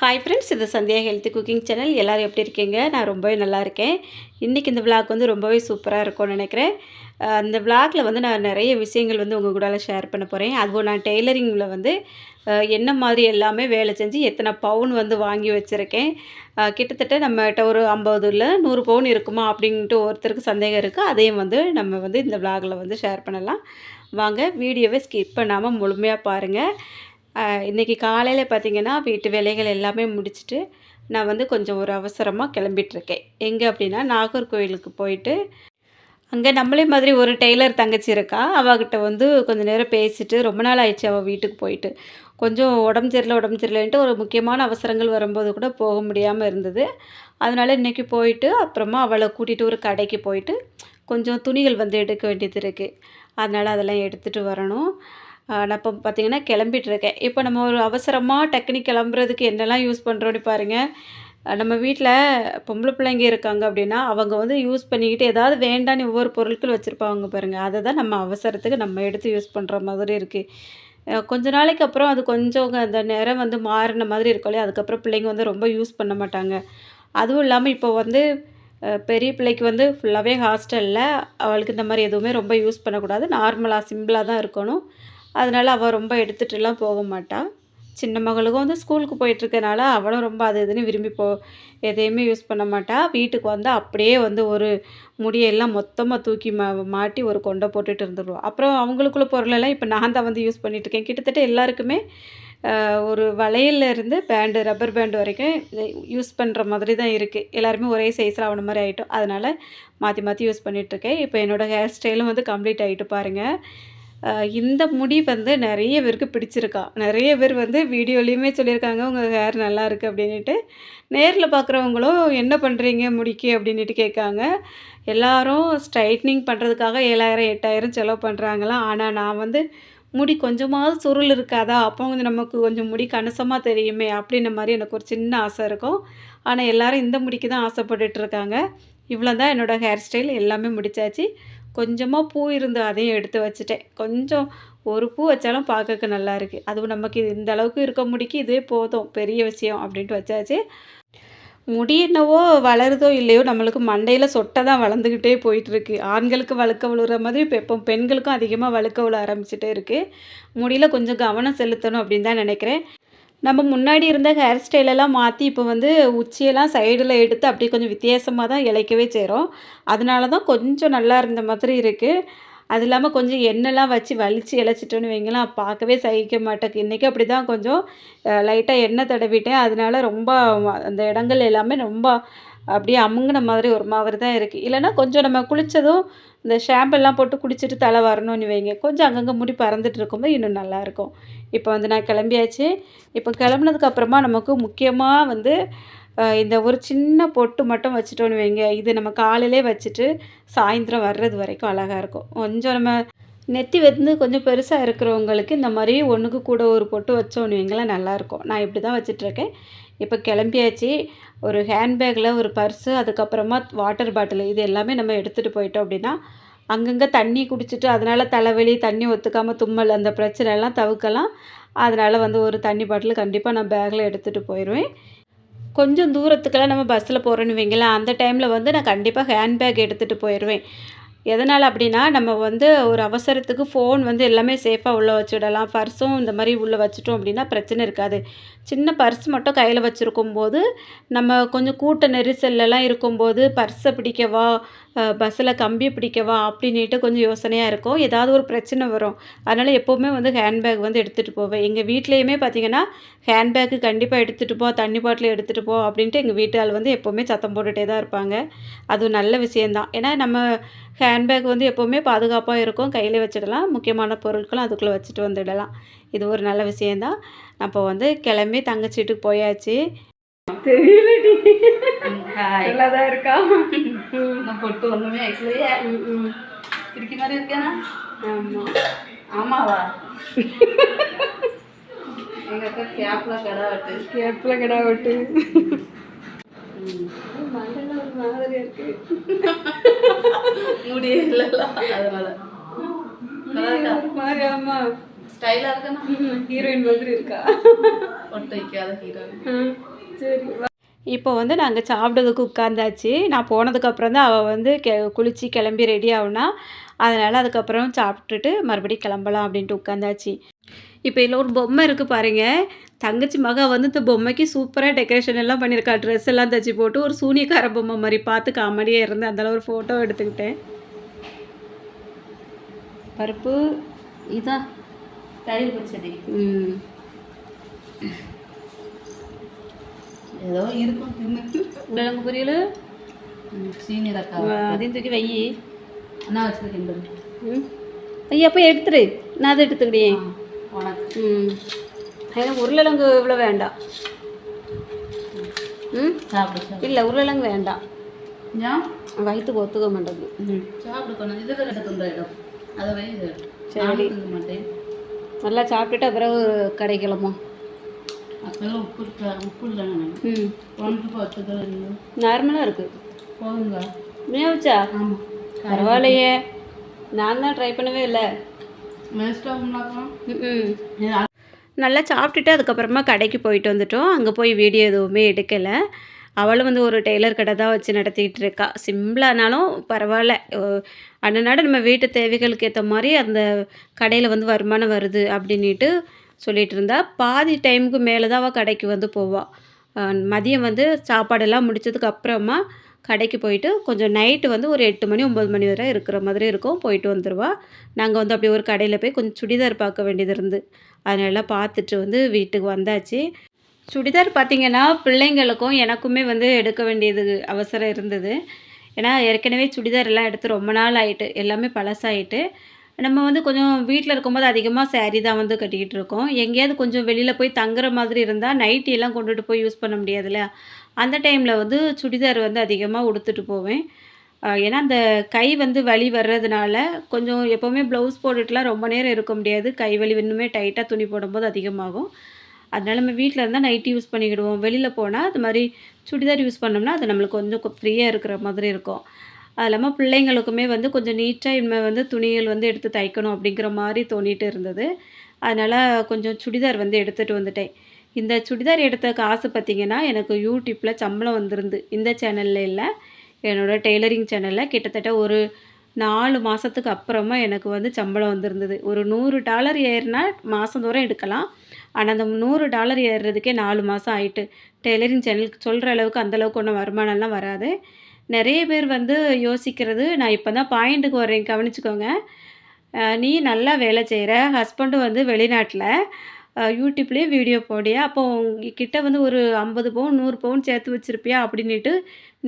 Hi friends இது Sandhya healthy cooking channel எல்லோரும் எப்படி இருக்கீங்க? நான் ரொம்பவே நல்லா இருக்கேன். இன்றைக்கி இந்த விளாக் வந்து ரொம்பவே சூப்பராக இருக்கும்னு நினைக்கிறேன். அந்த விளாகில் வந்து நான் நிறைய விஷயங்கள் வந்து உங்கள் கூட ஷேர் பண்ண போகிறேன் அதுவும் நான் டெய்லரிங்கில் வந்து என்ன மாதிரி எல்லாமே வேலை செஞ்சு எத்தனை பவுன் வந்து வாங்கி வச்சுருக்கேன். கிட்டத்தட்ட நம்மகிட்ட ஒரு ஐம்பது இல்லை நூறு பவுன் இருக்குமா அப்படின்ட்டு ஒருத்தருக்கு சந்தேகம் இருக்குது அதையும் வந்து நம்ம வந்து இந்த விளாகில் வந்து ஷேர் பண்ணலாம். வாங்க வீடியோவை ஸ்கிப் பண்ணாமல் முழுமையாக பாருங்கள் இன்றைக்கி காலையில் பார்த்தீங்கன்னா வீட்டு வேலைகள் எல்லாமே முடிச்சுட்டு நான் வந்து கொஞ்சம் ஒரு அவசரமாக கிளம்பிட்டுருக்கேன். எங்கே அப்படின்னா நாகர்கோவிலுக்கு போயிட்டு அங்கே நம்மளே மாதிரி ஒரு டெய்லர் தங்கச்சி இருக்கா? அவகிட்ட வந்து கொஞ்சம் நேரம் பேசிட்டு ரொம்ப நாள் ஆயிடுச்சு அவள் வீட்டுக்கு போயிட்டு. கொஞ்சம் உடம்பு சரியில்லை உடம்பு சரியில்லைன்ட்டு ஒரு முக்கியமான அவசரங்கள் வரும்போது கூட போக முடியாமல் இருந்தது. அதனால் இன்றைக்கி போயிட்டு அப்புறமா அவளை கூட்டிகிட்டு ஒரு கடைக்கு போயிட்டு கொஞ்சம் துணிகள் வந்து எடுக்க வேண்டியது இருக்குது அதனால் அதெல்லாம் எடுத்துகிட்டு வரணும். நான் இப்போ பார்த்தீங்கன்னா கிளம்பிட்டுருக்கேன். இப்போ நம்ம ஒரு அவசரமாக டக்குனி கிளம்புறதுக்கு என்னெல்லாம் யூஸ் பண்ணுறோன்னு பாருங்கள் நம்ம வீட்டில் பொம்பளை பிள்ளைங்க இருக்காங்க அப்படின்னா அவங்க வந்து யூஸ் பண்ணிக்கிட்டு ஏதாவது வேண்டான்னு ஒவ்வொரு பொருட்கள் வச்சுருப்பாங்க பாருங்கள் அதை தான் நம்ம அவசரத்துக்கு நம்ம எடுத்து யூஸ் பண்ணுற மாதிரி இருக்குது கொஞ்ச நாளைக்கு அப்புறம் அது கொஞ்சம் அந்த நேரம் வந்து மாறின மாதிரி இருக்கும் இல்லையா? அதுக்கப்புறம் பிள்ளைங்க வந்து ரொம்ப யூஸ் பண்ண மாட்டாங்க. அதுவும் இல்லாமல் இப்போ வந்து பெரிய பிள்ளைக்கு வந்து ஃபுல்லாகவே ஹாஸ்டலில் அவளுக்கு இந்த மாதிரி எதுவுமே ரொம்ப யூஸ் பண்ணக்கூடாது. நார்மலாக சிம்பிளாக தான் இருக்கணும். அதனால் அவள் ரொம்ப எடுத்துகிட்டுலாம் போக மாட்டாள் சின்ன மகளுக்கும் வந்து ஸ்கூலுக்கு போயிட்டுருக்கனால அவளும் ரொம்ப அது இதுன்னு விரும்பி போ எதையுமே யூஸ் பண்ண மாட்டாள் வீட்டுக்கு வந்து அப்படியே வந்து ஒரு முடியெல்லாம் மொத்தமாக தூக்கி மா மாட்டி ஒரு கொண்டை போட்டுட்டு இருந்துருவோம் அப்புறம் அவங்களுக்குள்ள பொருளெல்லாம் இப்போ நான் தான் வந்து யூஸ் பண்ணிகிட்ருக்கேன் கிட்டத்தட்ட எல்லாருக்குமே ஒரு வளையல்ல இருந்து பேண்டு ரப்பர் பேண்டு வரைக்கும் யூஸ் பண்ணுற மாதிரி தான் இருக்குது எல்லாருமே ஒரே சைஸில் ஆகணும் மாதிரி ஆகிட்டோம் அதனால் மாற்றி மாற்றி யூஸ் பண்ணிகிட்ருக்கேன் இப்போ என்னோடய ஹேர் ஸ்டைலும் வந்து கம்ப்ளீட் ஆகிட்டு பாருங்கள் இந்த முடி வந்து நிறைய பேருக்கு பிடிச்சிருக்கா. நிறைய பேர் வந்து வீடியோலேயுமே சொல்லியிருக்காங்க உங்கள் ஹேர் நல்லா இருக்குது அப்படின்ட்டு நேரில் பார்க்குறவங்களும் என்ன பண்ணுறீங்க முடிக்கு? அப்படின்ட்டு கேட்காங்க. எல்லாரும் ஸ்ட்ரைட்னிங் பண்ணுறதுக்காக ஏழாயிரம் எட்டாயிரம் செலவு பண்ணுறாங்களாம் ஆனால் நான் வந்து முடி கொஞ்சமாவது சுருள் இருக்காதா? அப்போ வந்து நமக்கு கொஞ்சம் முடி கணிசமாக தெரியுமே அப்படின்ன மாதிரி எனக்கு ஒரு சின்ன ஆசை இருக்கும். ஆனால் எல்லாரும் இந்த முடிக்கு தான் ஆசைப்பட்டுட்டு இருக்காங்க. இவ்வளோ தான் என்னோடய ஹேர் ஸ்டைல் எல்லாமே முடிச்சாச்சு. கொஞ்சமாக பூ இருந்து அதையும் எடுத்து வச்சுட்டேன். கொஞ்சம் ஒரு பூ வச்சாலும் பார்க்கறக்கு நல்லா இருக்குது அதுவும் நமக்கு இந்த அளவுக்கு இருக்க முடிக்கு இதே போதும். பெரிய விஷயம் அப்படின்ட்டு வச்சாச்சு. முடி என்னவோ வளருதோ இல்லையோ நம்மளுக்கு மண்டையில் சொட்டை தான் வளர்ந்துக்கிட்டே போயிட்டுருக்கு ஆண்களுக்கு வழுக்க விழுற மாதிரி இப்போ இப்போ பெண்களுக்கும் அதிகமாக வழுக்க விழ ஆரம்பிச்சிட்டே இருக்குது முடியில் கொஞ்சம் கவனம் செலுத்தணும் அப்படின்னு தான் நினைக்கிறேன். நம்ம முன்னாடி இருந்த ஹேர் ஸ்டைலெல்லாம் மாற்றி இப்போ வந்து உச்சியெல்லாம் சைடில் எடுத்து அப்படியே கொஞ்சம் வித்தியாசமாக தான் இழைக்கவே செய்கிறோம் அதனால தான் கொஞ்சம் நல்லா இருந்த மாதிரி இருக்குது அது இல்லாமல் கொஞ்சம் எண்ணெய்லாம் வச்சு வலித்து இழைச்சிட்டோன்னு வைங்களேன். பார்க்கவே சகிக்க மாட்டேக்கு இன்றைக்கி அப்படி தான் கொஞ்சம் லைட்டாக எண்ணெய் தடவிட்டேன். அதனால ரொம்ப அந்த இடங்கள் எல்லாமே ரொம்ப அப்படியே அமுங்கின மாதிரி ஒரு மாதிரி தான் இருக்குது இல்லைன்னா கொஞ்சம் நம்ம குளித்ததும் இந்த ஷாம்பெல்லாம் போட்டு குளிச்சுட்டு தலை வரணும்னு வைங்க. கொஞ்சம் அங்கங்கே முடி பறந்துட்டு இருக்கும்போது இன்னும் நல்லாயிருக்கும் இப்போ வந்து நான் கிளம்பியாச்சு. இப்போ கிளம்புனதுக்கப்புறமா நமக்கு முக்கியமாக வந்து இந்த ஒரு சின்ன பொட்டு மட்டும் வச்சுட்டோன்னு வைங்க. இது நம்ம காலையிலே வச்சுட்டு சாயந்தரம் வர்றது வரைக்கும் அழகாக இருக்கும். கொஞ்சம் நம்ம நெத்தி வந்து கொஞ்சம் பெருசாக இருக்கிறவங்களுக்கு இந்த மாதிரி ஒன்றுக்கு கூட ஒரு பொட்டு வச்சோன்னு வைங்களேன் நல்லாயிருக்கும். நான் இப்படி தான் வச்சிட்ருக்கேன். இப்போ கிளம்பியாச்சு. ஒரு ஹேண்ட்பேக்கில் ஒரு பர்ஸு அதுக்கப்புறமா வாட்டர் பாட்டில் இது எல்லாமே நம்ம எடுத்துகிட்டு போயிட்டோம் அப்படின்னா அங்கங்கே தண்ணி குடிச்சிட்டு அதனால் தலைவலி தண்ணி ஒத்துக்காமல் தும்மல் அந்த பிரச்சனைலாம் தவிர்க்கலாம். அதனால் வந்து ஒரு தண்ணி பாட்டில் கண்டிப்பாக நான் பேக்கில் எடுத்துகிட்டு போயிடுவேன் கொஞ்சம் தூரத்துக்கெல்லாம் நம்ம பஸ்ஸில் போகிறோன்னு வைங்களேன் அந்த டைமில் வந்து நான் கண்டிப்பாக ஹேண்ட்பேக் எடுத்துகிட்டு போயிடுவேன் எதனால் அப்படின்னா நம்ம வந்து ஒரு அவசரத்துக்கு ஃபோன் வந்து எல்லாமே சேஃபாக உள்ளே வச்சுடலாம். பர்ஸும் இந்த மாதிரி உள்ளே வச்சுட்டோம் அப்படின்னா பிரச்சனை இருக்காது. சின்ன பர்ஸ் மட்டும் கையில் வச்சுருக்கும் போது நம்ம கொஞ்சம் கூட்ட நெரிசல்லலாம் இருக்கும்போது பர்ஸை பிடிக்கவா? பஸ்ஸில் கம்பி பிடிக்கவா அப்படின்ட்டு கொஞ்சம் யோசனையாக இருக்கும். ஏதாவது ஒரு பிரச்சனை வரும். அதனால் எப்போவுமே வந்து ஹேண்ட்பேக் வந்து எடுத்துகிட்டு போவேன். எங்கள் வீட்லேயுமே பார்த்தீங்கன்னா ஹேண்ட்பேக்கு கண்டிப்பாக எடுத்துகிட்டு போ தண்ணி பாட்டில் எடுத்துகிட்டு போ அப்படின்ட்டு எங்கள் வீட்டால் வந்து எப்போவுமே சத்தம் போட்டுகிட்டே தான் இருப்பாங்க. அது நல்ல விஷயந்தான் ஏன்னா நம்ம ஹேண்ட்பேக் வந்து எப்போவுமே பாதுகாப்பாக இருக்கும். கையில் வச்சிடலாம். முக்கியமான பொருட்களும் அதுக்குள்ளே வச்சுட்டு வந்துடலாம். இது ஒரு நல்ல விஷயந்தான் அப்போ வந்து கிளம்பி தங்கச்சி வீட்டுக்கு போயாச்சு. தெரியலடி. நல்லா தான் இருக்கா? நான் பொட்டு ஒண்ணுமே வைக்கலையே பிடிக்க மாதிரி இருக்கேனா? ஆமாம் ஆமாவா? எங்க அக்கா கேப்ல கடை வெட்டு கேப்பில் கிடா விட்டு மண்டல ஒரு மாதிரியா இருக்கு. முடியே இல்லைல்ல. அதனால. மாதிரி ஆமா. ஸ்டைலா இருக்கனா ஹீரோயின் மாதிரி இருக்கா? பொட்டு வைக்காத ஹீரோ சரி. இப்போ வந்து நாங்கள் சாப்பிட்டதுக்கு உட்காந்தாச்சு நான் போனதுக்கப்புறம் தான் அவள் வந்து கெ குளித்து கிளம்பி ரெடி ஆகுனா அதனால் அதுக்கப்புறம் சாப்பிட்டுட்டு மறுபடியும் கிளம்பலாம் அப்படின்ட்டு உட்காந்தாச்சு இப்போ இதில் ஒரு பொம்மை இருக்குது பாருங்க. தங்கச்சி மக வந்து இந்த பொம்மைக்கு சூப்பராக டெக்கரேஷன் எல்லாம் பண்ணியிருக்கா. ட்ரெஸ் எல்லாம் தச்சு போட்டு ஒரு சூனியக்கார பொம்மை மாதிரி பார்த்து காமெடியாக இருந்து அதெல்லாம் ஒரு ஃபோட்டோ எடுத்துக்கிட்டேன். பருப்பு இதான் தயிர் பச்சடி. ம். ஏதோ இருக்கும். தின்னு உருளைக்கிழங்கு பொரியல்? சீனியர் அக்கா. அதையும் தூக்கி வை. அண்ணா வச்சிருக்கேன் ம். ஐயா போய் எடுத்துரு. நான் அதை எடுத்துக்கிட்டேன் உனக்கு. ம். எனக்கு உருளைக்கிழங்கு இவ்வளோ வேண்டாம். ம்? சாப்பிடு இல்லை உருளைக்கிழங்கு வேண்டாம். ஏன் வயிற்றுக்கு ஒத்துக்க மாட்டேங்குது. ம். சாப்பிடு கொஞ்சம் இது கிட்ட துண்டு இடம் அதை வை சரி. நல்லா சாப்பிட்டுட்டு அப்புறம் கடைக்கிழமோ அப்பெல்லாம் உப்பு உப்பு இல்லைன்னு ம். ஒன்று பத்து நார்மலாக இருக்குது போதுங்க வினியோச்சா ஆமாம் பரவாயில்லையே. நான் தான் ட்ரை பண்ணவே இல்லை. வேஸ்ட்டாக நல்லா சாப்பிட்டுட்டு அதுக்கப்புறமா கடைக்கு போயிட்டு வந்துட்டோம். அங்கே போய் வீடியோ எதுவுமே எடுக்கலை. அவளும் வந்து ஒரு டெய்லர் கடை தான் வச்சு நடத்திக்கிட்டு இருக்கா. சிம்பிளானாலும் பரவாயில்ல. அண்ணனாட நம்ம வீட்டு தேவைகளுக்கு ஏற்ற மாதிரி அந்த கடையில் வந்து வருமானம் வருது அப்படின்ட்டு சொல்லிகிட்டு இருந்தா பாதி டைமுக்கு மேலே தான் அவள் கடைக்கு வந்து போவாள் மதியம் வந்து சாப்பாடெல்லாம் முடித்ததுக்கு அப்புறமா கடைக்கு போயிட்டு கொஞ்சம் நைட்டு வந்து ஒரு எட்டு மணி ஒம்பது மணி வரை இருக்கிற மாதிரி இருக்கும். போயிட்டு வந்துடுவா நாங்கள் வந்து அப்படியே ஒரு கடையில் போய் கொஞ்சம் சுடிதார் பார்க்க வேண்டியது இருந்து அதனால பார்த்துட்டு வந்து வீட்டுக்கு வந்தாச்சு. சுடிதார் பார்த்தீங்கன்னா பிள்ளைங்களுக்கும் எனக்குமே வந்து எடுக்க வேண்டியது அவசரம் இருந்தது. ஏன்னா ஏற்கனவே சுடிதார் எல்லாம் எடுத்து ரொம்ப நாள் ஆகிட்டு எல்லாமே பழசாயிட்டு நம்ம வந்து கொஞ்சம் வீட்டில் இருக்கும்போது அதிகமாக சேரீ தான் வந்து கட்டிக்கிட்டு இருக்கோம். எங்கேயாவது கொஞ்சம் வெளியில் போய் தங்குற மாதிரி இருந்தால் நைட்டியெல்லாம் கொண்டுட்டு போய் யூஸ் பண்ண முடியாதுல்ல? அந்த டைமில் வந்து சுடிதார் வந்து அதிகமாக உடுத்துட்டு போவேன். ஏன்னா அந்த கை வந்து வலி வர்றதுனால கொஞ்சம் எப்போவுமே ப்ளவுஸ் போட்டுட்டுலாம் ரொம்ப நேரம் இருக்க முடியாது. கை வலி இன்னுமே டைட்டாக துணி போடும்போது அதிகமாகும். அதனால் நம்ம வீட்டில் இருந்தால் நைட்டி யூஸ் பண்ணிக்கிடுவோம். வெளியில் போனால் அது மாதிரி சுடிதார் யூஸ் பண்ணோம்னா அது நம்மளுக்கு கொஞ்சம் ஃப்ரீயாக இருக்கிற மாதிரி இருக்கும். அது இல்லாமல் பிள்ளைங்களுக்குமே வந்து கொஞ்சம் நீட்டாக இனிமேல் வந்து துணிகள் வந்து எடுத்து தைக்கணும் அப்படிங்கிற மாதிரி தோணிட்டு இருந்தது. அதனால் கொஞ்சம் சுடிதார் வந்து எடுத்துகிட்டு வந்துட்டேன். இந்த சுடிதார் எடுத்த காசு பார்த்திங்கன்னா எனக்கு யூடியூப்பில் சம்பளம் வந்திருந்து இந்த சேனலில் இல்லை என்னோடய டெய்லரிங் சேனலில் கிட்டத்தட்ட ஒரு நாலு மாதத்துக்கு அப்புறமா எனக்கு வந்து சம்பளம் வந்திருந்தது. ஒரு நூறு டாலர் ஏறினா மாதந்தோறும் எடுக்கலாம். ஆனால் அந்த நூறு டாலர் ஏறுறதுக்கே நாலு மாதம் ஆயிட்டு. டெய்லரிங் சேனலுக்கு சொல்கிற அளவுக்கு அந்தளவுக்கு ஒன்றும் வருமானம்லாம் வராது. நிறைய பேர் வந்து யோசிக்கிறது நான் இப்போ தான் பாயிண்ட்டுக்கு வரேன் கவனிச்சுக்கோங்க. நீ நல்லா வேலை செய்கிற ஹஸ்பண்டும் வந்து வெளிநாட்டில். யூடியூப்லேயே வீடியோ போடியா அப்போ உங்ககிட்ட வந்து ஒரு ஐம்பது பவுன் நூறு பவுன் சேர்த்து வச்சுருப்பியா? அப்படின்ட்டு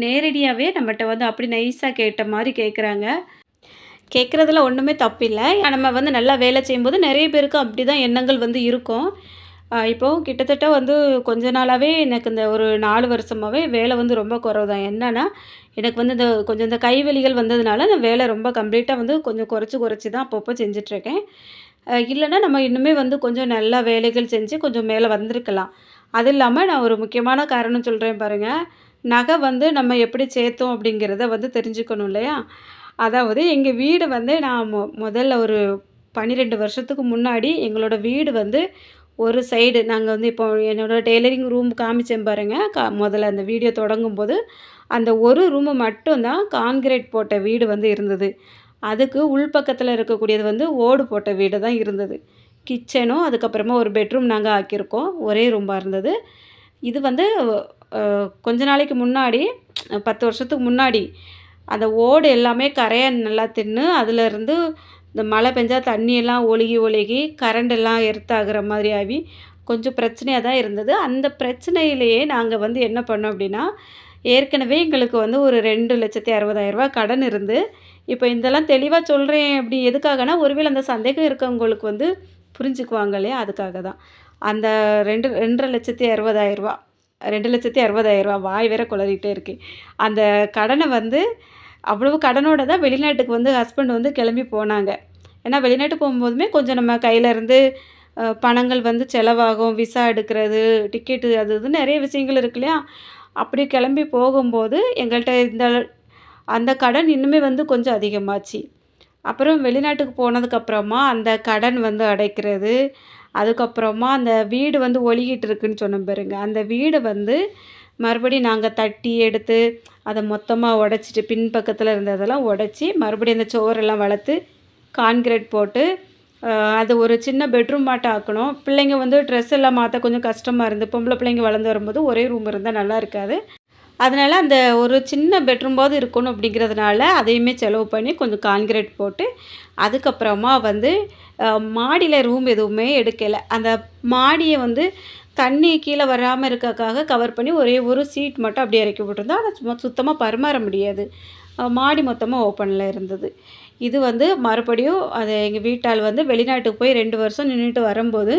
நேரடியாகவே நம்மகிட்ட வந்து அப்படி நைஸாக கேட்ட மாதிரி கேட்குறாங்க கேட்குறதுல ஒன்றுமே தப்பில்லை. நம்ம வந்து நல்லா வேலை செய்யும்போது நிறைய பேருக்கு அப்படி தான் எண்ணங்கள் வந்து இருக்கும். ஆஹ் இப்போ கிட்டத்தட்ட வந்து கொஞ்ச நாளாகவே எனக்கு இந்த ஒரு நாலு வருஷமாகவே வேலை வந்து ரொம்ப குறவு தான் என்னன்னா எனக்கு வந்து இந்த கொஞ்சம் இந்த கைவலிகள் வந்ததுனால நான் வேலை ரொம்ப கம்ப்ளீட்டாக வந்து கொஞ்சம் குறைச்சி குறைச்சி தான் அப்பப்போ செஞ்சிட்ருக்கேன். இல்லைன்னா நம்ம இன்னுமே வந்து கொஞ்சம் நல்லா வேலைகள் செஞ்சு கொஞ்சம் மேலே வந்திருக்கலாம். அது இல்லாமல் நான் ஒரு முக்கியமான காரணம் சொல்கிறேன் பாருங்கள் நகை வந்து நம்ம எப்படி சேர்த்தோம் அப்படிங்கிறத வந்து தெரிஞ்சுக்கணும் இல்லையா? அதாவது எங்கள் வீடு வந்து நான் மொ முதல்ல ஒரு பன்னிரெண்டு வருஷத்துக்கு முன்னாடி எங்களோட வீடு வந்து ஒரு சைடு நாங்கள் வந்து இப்போ என்னோடய டெய்லரிங் ரூம் காமிச்சேன் பாருங்கள் கா முதல்ல அந்த வீடியோ தொடங்கும் போது அந்த ஒரு ரூமு மட்டும்தான் கான்கிரீட் போட்ட வீடு வந்து இருந்தது. அதுக்கு உள்பக்கத்தில் இருக்கக்கூடியது வந்து ஓடு போட்ட வீடு தான் இருந்தது. கிச்சனும் அதுக்கப்புறமா ஒரு பெட்ரூம் நாங்கள் ஆக்கியிருக்கோம். ஒரே ரூமாக இருந்தது. இது வந்து கொஞ்ச நாளைக்கு முன்னாடி பத்து வருஷத்துக்கு முன்னாடி அந்த ஓடு எல்லாமே கரையை நல்லா தின்னு அதுலேருந்து இந்த மழை பெஞ்சால் தண்ணியெல்லாம் ஒழுகி ஒழுகி கரண்டெல்லாம் எர்த்தாகிற மாதிரி ஆகி கொஞ்சம் பிரச்சனையாக தான் இருந்தது. அந்த பிரச்சனையிலேயே நாங்கள் வந்து என்ன பண்ணோம் அப்படின்னா ஏற்கனவே எங்களுக்கு வந்து ஒரு ரெண்டு லட்சத்தி அறுபதாயிரரூபா கடன் இருந்து இப்போ இதெல்லாம் தெளிவாக சொல்கிறேன் அப்படி எதுக்காகனா ஒருவேளை அந்த சந்தேகம் இருக்கவங்களுக்கு வந்து புரிஞ்சுக்குவாங்க இல்லையா? அதுக்காக தான். அந்த ரெண்டு ரெண்டரை லட்சத்தி அறுபதாயிரரூபா ரெண்டு லட்சத்தி அறுபதாயிரரூபா வாய் வேற குளறிட்டே இருக்கு. அந்த கடனை வந்து அவ்வளவு கடனோட தான் வெளிநாட்டுக்கு வந்து ஹஸ்பண்ட் வந்து கிளம்பி போனாங்க. ஏன்னா வெளிநாட்டு போகும்போதுமே கொஞ்சம் நம்ம கையிலேருந்து பணங்கள் வந்து செலவாகும் விசா எடுக்கிறது டிக்கெட்டு அது இது நிறைய விஷயங்கள் இருக்கு இல்லையா? அப்படி கிளம்பி போகும்போது எங்கள்கிட்ட இந்த அந்த கடன் இன்னுமே வந்து கொஞ்சம் அதிகமாச்சு. அப்புறம் வெளிநாட்டுக்கு போனதுக்கப்புறமா அந்த கடன் வந்து அடைக்கிறது அதுக்கப்புறமா அந்த வீடு வந்து ஒழுகிட்டு இருக்குன்னு சொன்னோம் பாருங்க. அந்த வீடை வந்து மறுபடியும் நாங்கள் தட்டி எடுத்து அதை மொத்தமாக உடச்சிட்டு பின்பக்கத்தில் இருந்ததெல்லாம் உடச்சி மறுபடியும் அந்த சோறெல்லாம் வளர்த்து கான்கிரீட் போட்டு அது ஒரு சின்ன பெட்ரூம் மாட்ட ஆக்கணும். பிள்ளைங்க வந்து ட்ரெஸ் எல்லாம் மாற்ற கொஞ்சம் கஷ்டமாக இருந்து பொம்பளை பிள்ளைங்க வளர்ந்து வரும்போது ஒரே ரூம் இருந்தால் நல்லா இருக்காது. அதனால் அந்த ஒரு சின்ன பெட்ரூம்பாவது இருக்கணும் அப்படிங்கிறதுனால அதையுமே செலவு பண்ணி கொஞ்சம் கான்கிரீட் போட்டு அதுக்கப்புறமா வந்து மாடியில் ரூம் எதுவுமே எடுக்கலை. அந்த மாடியை வந்து தண்ணி கீழே வராமல் இருக்கக்காக கவர் பண்ணி ஒரே ஒரு சீட் மட்டும் அப்படியே இறக்கி விட்டுருந்தோம் அதை சும்மா சுத்தமாக பரிமாற முடியாது. மாடி மொத்தமாக ஓப்பனில் இருந்தது. இது வந்து மறுபடியும் அது எங்கள் வீட்டால் வந்து வெளிநாட்டுக்கு போய் ரெண்டு வருஷம் நின்றுட்டு வரும்போது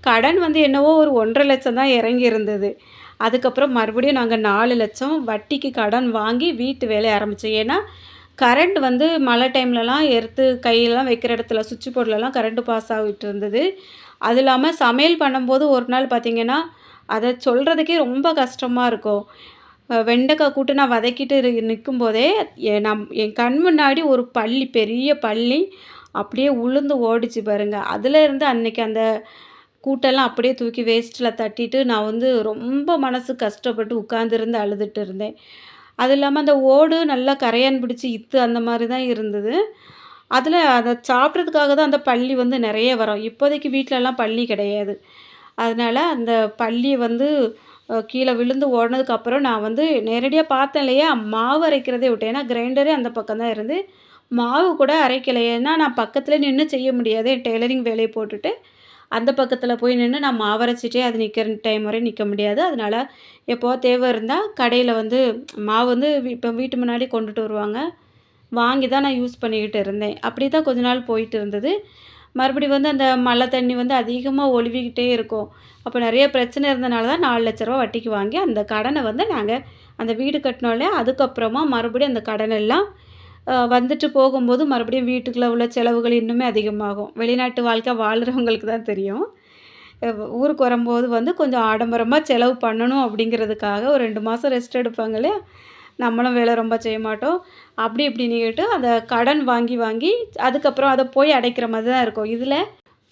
கடன் வந்து என்னவோ ஒரு ஒன்றரை லட்சம் தான் இறங்கி இருந்தது அதுக்கப்புறம் மறுபடியும் நாங்கள் நாலு லட்சம் வட்டிக்கு கடன் வாங்கி வீட்டு வேலையை ஆரம்பித்தோம் ஏன்னா கரண்ட் வந்து மழை டைம்லலாம் எடுத்து கையெல்லாம் வைக்கிற இடத்துல சுவிட்ச் போர்டிலலாம் கரண்ட்டு பாஸ் ஆகிட்டு இருந்தது. அது இல்லாமல் சமையல் பண்ணும்போது ஒரு நாள் பார்த்திங்கன்னா அதை சொல்கிறதுக்கே ரொம்ப கஷ்டமாக இருக்கும். வெண்டைக்காய் கூட்டு நான் வதக்கிட்டு நிற்கும் போதே நம் என் கண் முன்னாடி ஒரு பள்ளி பெரிய பள்ளி அப்படியே உளுந்து ஓடிச்சு பாருங்க. அதில் இருந்து அன்னைக்கு அந்த கூட்டெல்லாம் அப்படியே தூக்கி வேஸ்ட்டில் தட்டிட்டு நான் வந்து ரொம்ப மனசு கஷ்டப்பட்டு உட்காந்துருந்து அழுதுட்டு இருந்தேன். அது இல்லாமல் அந்த ஓடு நல்லா கரையான் பிடிச்சி இத்து அந்த மாதிரி தான் இருந்தது. அதில் அதை சாப்பிட்றதுக்காக தான் அந்த பள்ளி வந்து நிறைய வரும். இப்போதைக்கு வீட்டிலலாம் பள்ளி கிடையாது. அதனால் அந்த பள்ளி வந்து கீழே விழுந்து ஓடினதுக்கப்புறம் நான் வந்து நேரடியாக பார்த்தேன் இல்லையா மாவு அரைக்கிறதே விட்டேன். ஏன்னா கிரைண்டரே அந்த பக்கம் தான் இருந்து. மாவு கூட அரைக்கலை. ஏன்னா நான் பக்கத்தில் நின்று செய்ய முடியாது. டெய்லரிங் வேலையை போட்டுட்டு அந்த பக்கத்தில் போய் நின்று நான் மாவு அரைச்சிட்டே அது நிற்கிற டைம் வரை நிற்க முடியாது. அதனால் எப்போ தேவை இருந்தால் கடையில் வந்து மாவு வந்து இப்போ வீட்டு முன்னாடி கொண்டுட்டு வருவாங்க. வாங்கி தான் நான் யூஸ் பண்ணிக்கிட்டு இருந்தேன். அப்படி தான் கொஞ்ச நாள் போயிட்டு இருந்தது. மறுபடி வந்து அந்த மழை தண்ணி வந்து அதிகமாக ஒழுவிக்கிட்டே இருக்கும். அப்போ நிறைய பிரச்சனை இருந்தனால தான் நாலு லட்ச ரூபா வட்டிக்கு வாங்கி அந்த கடனை வந்து நாங்கள் அந்த வீடு கட்டினோடனே அதுக்கப்புறமா மறுபடியும் அந்த கடன் எல்லாம் வந்துட்டு போகும்போது மறுபடியும் வீட்டுக்குள்ளே உள்ள செலவுகள் இன்னுமே அதிகமாகும். வெளிநாட்டு வாழ்க்கை வாழ்கிறவங்களுக்கு தான் தெரியும். ஊருக்கு வரும்போது வந்து கொஞ்சம் ஆடம்பரமாக செலவு பண்ணணும் அப்படிங்கிறதுக்காக ஒரு ரெண்டு மாதம் ரெஸ்ட் எடுப்பாங்க இல்லையா? நம்மளும் வேலை ரொம்ப செய்ய மாட்டோம். அப்படி இப்படின்னு கேட்டு அந்த கடன் வாங்கி வாங்கி அதுக்கப்புறம் அதை போய் அடைக்கிற மாதிரி தான் இருக்கும். இதில்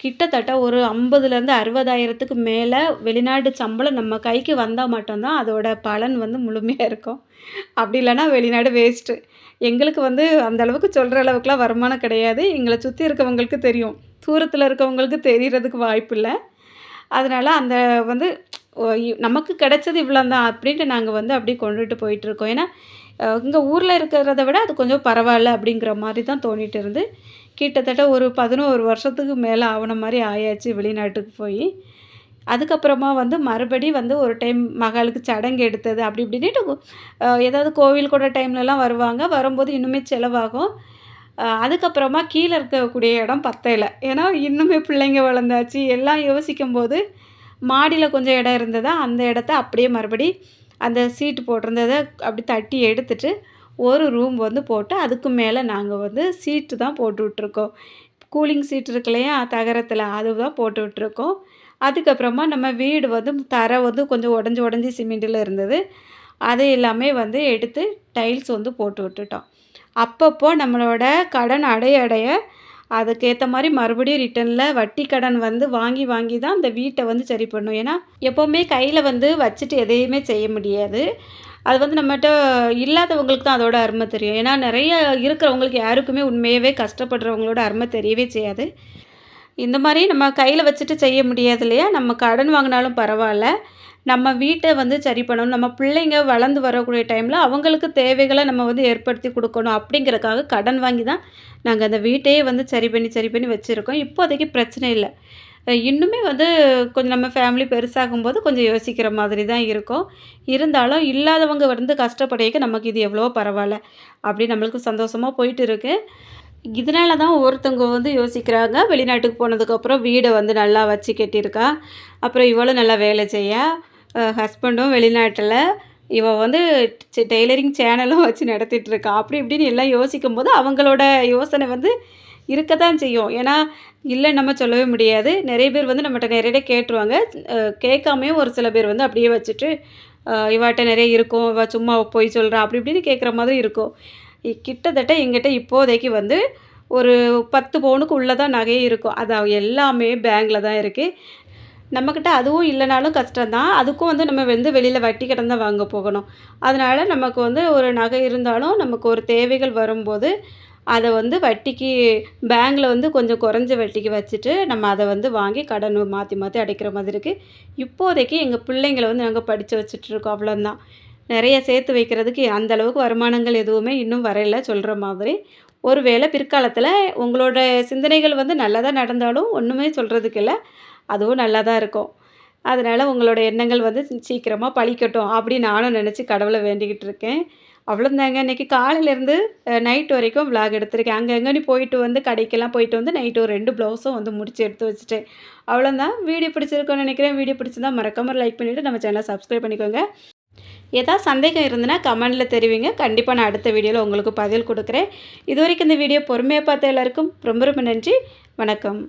கிட்டத்தட்ட ஒரு ஐம்பதுலேருந்து அறுபதாயிரத்துக்கு மேலே வெளிநாட்டு சம்பளம் நம்ம கைக்கு வந்தால் மட்டும்தான் அதோட பலன் வந்து முழுமையாக இருக்கும். அப்படி இல்லைன்னா வெளிநாடு வேஸ்ட்டு எங்களுக்கு வந்து அந்த அளவுக்கு சொல்கிற அளவுக்குலாம் வருமானம் கிடையாது. எங்களை சுற்றி இருக்கவங்களுக்கு தெரியும். தூரத்தில் இருக்கவங்களுக்கு தெரிகிறதுக்கு வாய்ப்பு இல்லை. அதனால் அந்த வந்து நமக்கு கிடைச்சது இவ்வளோ தான் அப்படின்ட்டு நாங்கள் வந்து அப்படியே கொண்டுட்டு போயிட்டுருக்கோம். ஏன்னா இங்கே ஊரில் இருக்கிறத விட அது கொஞ்சம் பரவாயில்ல அப்படிங்கிற மாதிரி தான் தோண்டிட்டு இருந்து கிட்டத்தட்ட ஒரு பதினோரு வருஷத்துக்கு மேலே ஆவண மாதிரி ஆயாச்சு வெளிநாட்டுக்கு போய். அதுக்கப்புறமா வந்து மறுபடி வந்து ஒரு டைம் மகளுக்கு சடங்கு எடுத்தது அப்படி இப்படின்ட்டு ஏதாவது கோவில் கூட டைம்லலாம் வருவாங்க. வரும்போது இன்னுமே செலவாகும். அதுக்கப்புறமா கீழே இருக்கக்கூடிய இடம் பத்தையில் ஏன்னா இன்னுமே பிள்ளைங்க வளர்ந்தாச்சு. எல்லாம் யோசிக்கும் போது மாடியில் கொஞ்சம் இடம் இருந்ததா அந்த இடத்த அப்படியே மறுபடி அந்த சீட்டு போட்டிருந்ததை அப்படி தட்டி எடுத்துட்டு ஒரு ரூம் வந்து போட்டு அதுக்கு மேலே நாங்கள் வந்து சீட்டு தான் போட்டு விட்ருக்கோம் கூலிங் சீட் இருக்கு இல்லையா தகரத்தில் அதுதான் போட்டு விட்ருக்கோம் அதுக்கப்புறமா நம்ம வீடு வந்து தரை வந்து கொஞ்சம் உடஞ்சி உடஞ்சி சிமெண்ட்டில் இருந்தது. அது எல்லாமே வந்து எடுத்து டைல்ஸ் வந்து போட்டு விட்டுட்டோம். அப்பப்போ நம்மளோட கடன் அடைய அடைய அதுக்கேற்ற மாதிரி மறுபடியும் ரிட்டனில் வட்டி கடன் வந்து வாங்கி வாங்கி தான் அந்த வீட்டை வந்து சரி பண்ணும். ஏன்னா எப்போவுமே கையில் வந்து வச்சுட்டு எதையுமே செய்ய முடியாது. அது வந்து நம்மகிட்ட இல்லாதவங்களுக்கு தான் அதோட அருமை தெரியும். ஏன்னா நிறைய இருக்கிறவங்களுக்கு யாருக்குமே உண்மையவே கஷ்டப்படுறவங்களோட அருமை தெரியவே செய்யாது. இந்த மாதிரி நம்ம கையில் வச்சுட்டு செய்ய முடியாது இல்லையா? நம்ம கடன் வாங்கினாலும் பரவாயில்ல. நம்ம வீட்டை வந்து சரி பண்ணணும் நம்ம பிள்ளைங்க வளர்ந்து வரக்கூடிய டைமில் அவங்களுக்கு தேவைகளை நம்ம வந்து ஏற்படுத்தி கொடுக்கணும் அப்படிங்கிறதுக்காக கடன் வாங்கி தான் நாங்கள் அந்த வீட்டையே வந்து சரி பண்ணி சரி பண்ணி வச்சுருக்கோம். இப்போதைக்கு பிரச்சனை இல்லை. இன்னுமே வந்து கொஞ்சம் நம்ம ஃபேமிலி பெருசாகும்போது கொஞ்சம் யோசிக்கிற மாதிரி தான் இருக்கும். இருந்தாலும் இல்லாதவங்க வந்து கஷ்டப்படையக்க நமக்கு இது எவ்வளோ பரவாயில்ல அப்படி நம்மளுக்கு சந்தோஷமாக போயிட்டு இருக்குது இதனால தான் ஒருத்தவங்க வந்து யோசிக்கிறாங்க. வெளிநாட்டுக்கு போனதுக்கப்புறம் வீடை வந்து நல்லா வச்சு கட்டியிருக்கா. அப்புறம் இவளும் நல்லா வேலை செய்ய. ஹஸ்பண்டும் வெளிநாட்டில் இவ வந்து டெய்லரிங் சேனலும் வச்சு நடத்திட்டுருக்கா. அப்படி இப்படின்னு எல்லாம் யோசிக்கும் போது அவங்களோட யோசனை வந்து இருக்க தான் செய்யும். ஏன்னா இல்லை நம்ம சொல்லவே முடியாது. நிறைய பேர் வந்து நம்மகிட்ட நிறைய கேட்டுருவாங்க. அஹ் கேட்காமையும் ஒரு சில பேர் வந்து அப்படியே வச்சுட்டு இவாட்ட நிறைய இருக்கும். இவ சும்மா போய் சொல்கிறா அப்படி இப்படின்னு கேட்குற மாதிரி இருக்கும். கிட்டத்தட்ட எங்கிட்ட இப்போதைக்கு வந்து ஒரு பத்து பவுனுக்கு உள்ளே தான் நகையே இருக்கும். அது எல்லாமே பேங்கில் தான் இருக்குது நம்மக்கிட்ட அதுவும் இல்லைனாலும் கஷ்டம்தான். அதுக்கும் வந்து நம்ம வந்து வெளியில் வட்டி கடன் தான் வாங்க போகணும். அதனால் நமக்கு வந்து ஒரு நகை இருந்தாலும் நமக்கு ஒரு தேவைகள் வரும்போது அதை வந்து வட்டிக்கு பேங்கில் வந்து கொஞ்சம் குறைஞ்ச வட்டிக்கு வச்சுட்டு நம்ம அதை வந்து வாங்கி கடன் மாற்றி மாற்றி அடைக்கிற மாதிரி இருக்குது இப்போதைக்கு எங்கள் பிள்ளைங்கள வந்து நாங்கள் படித்து வச்சுட்ருக்கோம் அவ்வளோந்தான் நிறைய சேர்த்து வைக்கிறதுக்கு அந்த அளவுக்கு வருமானங்கள் எதுவுமே இன்னும் வரையில சொல்கிற மாதிரி. ஒரு வேளை பிற்காலத்தில் உங்களோட சிந்தனைகள் வந்து நல்லதாக நடந்தாலும் ஒன்றுமே சொல்கிறதுக்கு இல்லை. அதுவும் நல்லா தான் இருக்கும். அதனால் உங்களோட எண்ணங்கள் வந்து சீக்கிரமாக பழிக்கட்டும் அப்படின்னு நானும் நினச்சி கடவுளை வேண்டிக்கிட்டு இருக்கேன். அவ்வளோந்தாங்க இன்றைக்கி காலையிலேருந்து நைட் வரைக்கும் விளாக் எடுத்திருக்கேன். அங்கே எங்கே நீ போயிட்டு வந்து கடைக்கெல்லாம் போயிட்டு வந்து நைட்டு ஒரு ரெண்டு ப்ளவுஸும் வந்து முடிச்சு எடுத்து வச்சுட்டேன். அவ்வளோதான் வீடியோ பிடிச்சிருக்கோன்னு நினைக்கிறேன். வீடியோ பிடிச்சிருந்தா மறக்காமல் லைக் பண்ணிவிட்டு நம்ம சேனலை சப்ஸ்கிரைப் பண்ணிக்கோங்க. ஏதாவது சந்தேகம் இருந்ததுன்னா கமெண்டில் தெரிவிங்க. கண்டிப்பாக நான் அடுத்த வீடியோவில் உங்களுக்கு பதில் கொடுக்குறேன். இது வரைக்கும் இந்த வீடியோ பொறுமையாக பார்த்த எல்லாருக்கும் ரொம்ப ரொம்ப நன்றி. வணக்கம்.